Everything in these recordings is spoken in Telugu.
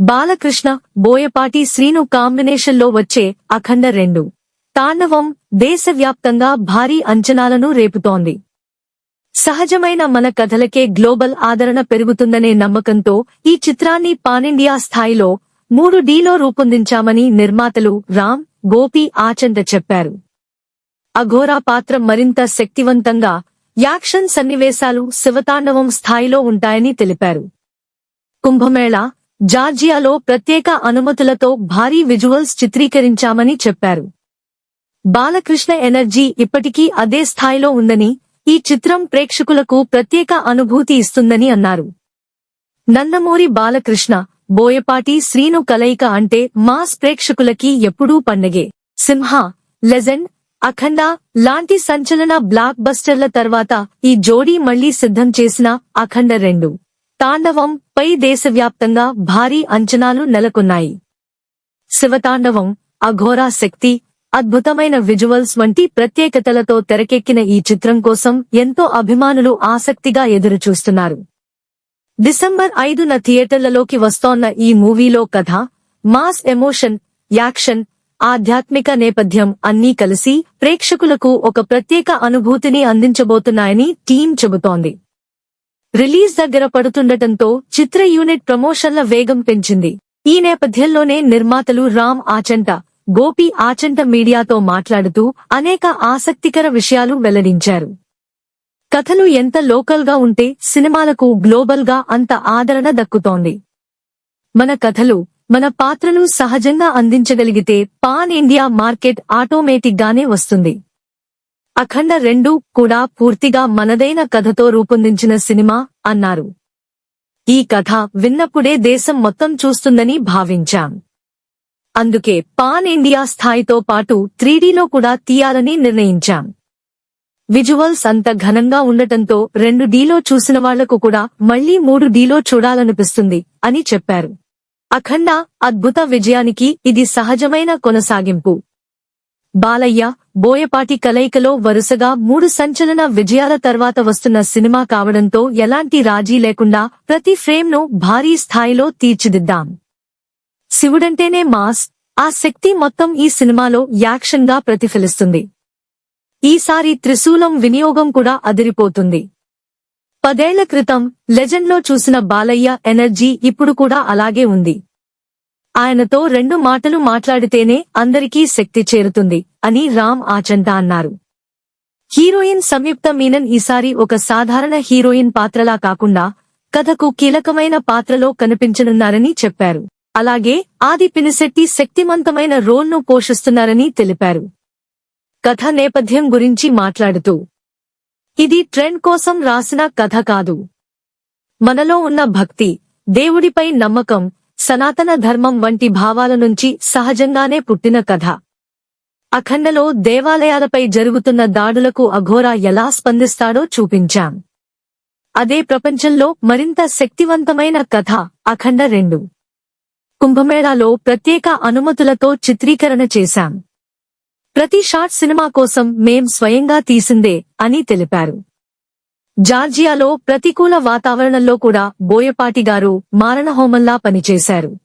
బాలకృష్ణ బోయపాటి శ్రీను కాంబినేషన్లో వచ్చే అఖండ రెండు. తాండవం దేశవ్యాప్తంగా భారీ అంచనాలను రేపుతోంది. సహజమైన మన కథలకే గ్లోబల్ ఆదరణ పెరుగుతుందనే నమ్మకంతో ఈ చిత్రాన్ని పానిండియా స్థాయిలో మూడు డీలో రూపొందించామని నిర్మాతలు రామ్ గోపి ఆచంట చెప్పారు. అఘోరా పాత్ర మరింత శక్తివంతంగా యాక్షన్ సన్నివేశాలు శివతాండవం స్థాయిలో ఉంటాయని తెలిపారు. కుంభమేళా జార్జియాలో ప్రత్యేక అనుమతులతో భారీ విజువల్స్ చిత్రీకరించామని చెప్పారు. బాలకృష్ణ ఎనర్జీ ఇప్పటికీ అదే స్థాయిలో ఉందని ఈ చిత్రం ప్రేక్షకులకు ప్రత్యేక అనుభూతి ఇస్తుందని అన్నారు. నందమూరి బాలకృష్ణ బోయపాటి శ్రీను కలయిక అంటే మాస్ ప్రేక్షకులకి ఎప్పుడూ పండగే. సింహ లెజెండ్ అఖండ లాంటి సంచలన బ్లాక్ బస్టర్ల తర్వాత ఈ జోడీ మళ్ళీ సిద్ధం చేసిన అఖండ రెండు. తాండవం పై దేశవ్యాప్తంగా భారీ అంచనాలు నెలకొన్నాయి. శివతాండవం అఘోరా శక్తి అద్భుతమైన విజువల్స్ వంటి ప్రత్యేకతలతో తెరకెక్కిన ఈ చిత్రం కోసం ఎంతో అభిమానులు ఆసక్తిగా ఎదురుచూస్తున్నారు. డిసెంబర్ ఐదున థియేటర్లలోకి వస్తోన్న ఈ మూవీలో కథ మాస్ ఎమోషన్ యాక్షన్ ఆధ్యాత్మిక నేపథ్యం అన్నీ కలిసి ప్రేక్షకులకు ఒక ప్రత్యేక అనుభూతిని అందించబోతున్నాయని టీం చెబుతోంది. రిలీజ్ దగ్గర పడుతుండటంతో చిత్ర యూనిట్ ప్రమోషన్ల వేగం పెంచింది. ఈ నేపథ్యంలోనే నిర్మాతలు రామ్ ఆచంట గోపి ఆచంట మీడియాతో మాట్లాడుతూ అనేక ఆసక్తికర విషయాలు వెల్లడించారు. కథలు ఎంత లోకల్గా ఉంటే సినిమాలకు గ్లోబల్గా అంత ఆదరణ దక్కుతోంది. మన కథలు మన పాత్రలు సహజంగా అందించగలిగితే పాన్ ఇండియా మార్కెట్ ఆటోమేటిక్ గానే వస్తుంది. అఖండ రెండు కూడా పూర్తిగా మనదైన కథతో రూపొందించిన సినిమా అన్నారు. ఈ కథ విన్నప్పుడే దేశం మొత్తం చూస్తుందని భావించాం. అందుకే పాన్ ఇండియా స్థాయితో పాటు త్రీడీలో కూడా తీయాలని నిర్ణయించాం. విజువల్స్ అంత ఘనంగా ఉండటంతో రెండు డీలో చూసిన వాళ్ళకు కూడా మళ్ళీ మూడు డీలో చూడాలనిపిస్తుంది అని చెప్పారు. అఖండ అద్భుత విజయానికి ఇది సహజమైన కొనసాగింపు. బాలయ్య బోయపాటి కలయికలో వరుసగా మూడు సంచలన విజయాల తర్వాత వస్తున్న సినిమా కావడంతో ఎలాంటి రాజీ లేకుండా ప్రతి ఫ్రేమ్ను భారీ స్థాయిలో తీర్చిదిద్దాం. శివుడంటేనే మాస్. ఆ శక్తి మొత్తం ఈ సినిమాలో యాక్షన్గా ప్రతిఫలిస్తుంది. ఈసారి త్రిశూలం వినియోగం కూడా అదిరిపోతుంది. పదేళ్ళ క్రితం లెజెండ్లో చూసిన బాలయ్య ఎనర్జీ ఇప్పుడు కూడా అలాగే ఉంది. ఆయనతో రెండు మాటలు మాట్లాడితేనే అందరికీ శక్తి చేరుతుంది అని రామ్ ఆచంట అన్నారు. హీరోయిన్ సంయుక్త మీనన్ ఈసారి ఒక సాధారణ హీరోయిన్ పాత్రలా కాకుండా కథకు కీలకమైన పాత్రలో కనిపించనున్నారని చెప్పారు. అలాగే ఆది పినిశెట్టి శక్తివంతమైన రోల్ను పోషిస్తున్నారని తెలిపారు. కథ నేపథ్యం గురించి మాట్లాడుతూ ఇది ట్రెండ్ కోసం రాసిన కథ కాదు. మనలో ఉన్న భక్తి దేవుడిపై నమ్మకం సనాతన ధర్మం వంటి భావాల నుంచి సహజంగానే పుట్టిన కథ. అఖండలో దేవాలయాలపై జరుగుతున్న దాడులకు అఘోరా ఎలా స్పందిస్తాడో చూపించాం. అదే ప్రపంచంలో మరింత శక్తివంతమైన కథ అఖండ రెండు. కుంభమేళాలో ప్రత్యేక అనుమతులతో చిత్రీకరణ చేశాం. ప్రతి షాట్ సినిమా కోసం మేం స్వయంగా తీసిందే అని తెలిపారు. జార్జియాలో ప్రతికూల వాతావరణంలో కూడా బోయపాటి గారు మారణహోమంలా పనిచేశారు.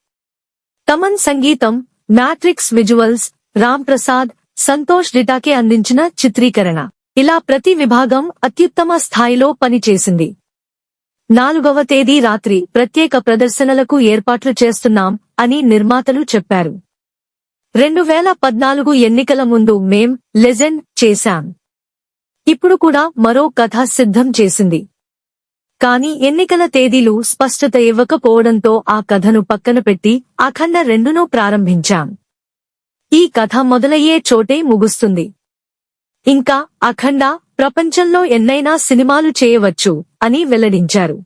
తమన్ సంగీతం మ్యాట్రిక్స్ విజువల్స్ రామ్ ప్రసాద్ సంతోష్ డిటాకే అందించిన చిత్రీకరణ. ఇలా ప్రతి విభాగం అత్యుత్తమ స్థాయిలో పనిచేసింది. నాలుగవ తేదీ రాత్రి ప్రత్యేక ప్రదర్శనలకు ఏర్పాట్లు చేస్తున్నాం అని నిర్మాతలు చెప్పారు. రెండు వేల పద్నాలుగు ఎన్నికల ముందు మేం లెజెండ్ చేశాం. ఇప్పుడు కూడా మరో కథ సిద్ధం చేసింది. కాని ఎన్నికల తేదీలు స్పష్టత ఇవ్వకపోవడంతో ఆ కథను పక్కన పెట్టి అఖండ రెండునో ప్రారంభించాం. ఈ కథ మొదలయ్యే చోటే ముగుస్తుంది. ఇంకా అఖండ ప్రపంచంలో ఎన్నైనా సినిమాలు చేయవచ్చు అని వెల్లడించారు.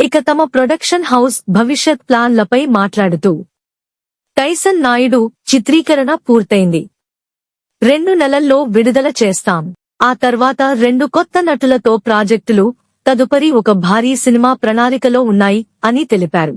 ఇక తమ ప్రొడక్షన్ హౌస్ భవిష్యత్ ప్లాన్లపై మాట్లాడుతూ టైసన్ నాయుడు చిత్రీకరణ పూర్తయింది. రెండు నెలల్లో విడుదల చేస్తాం. ఆ తర్వాత రెండు కొత్త నటులతో ప్రాజెక్టులు తదుపరి ఒక భారీ సినిమా ప్రణాళికలో ఉన్నాయి అని తెలిపారు.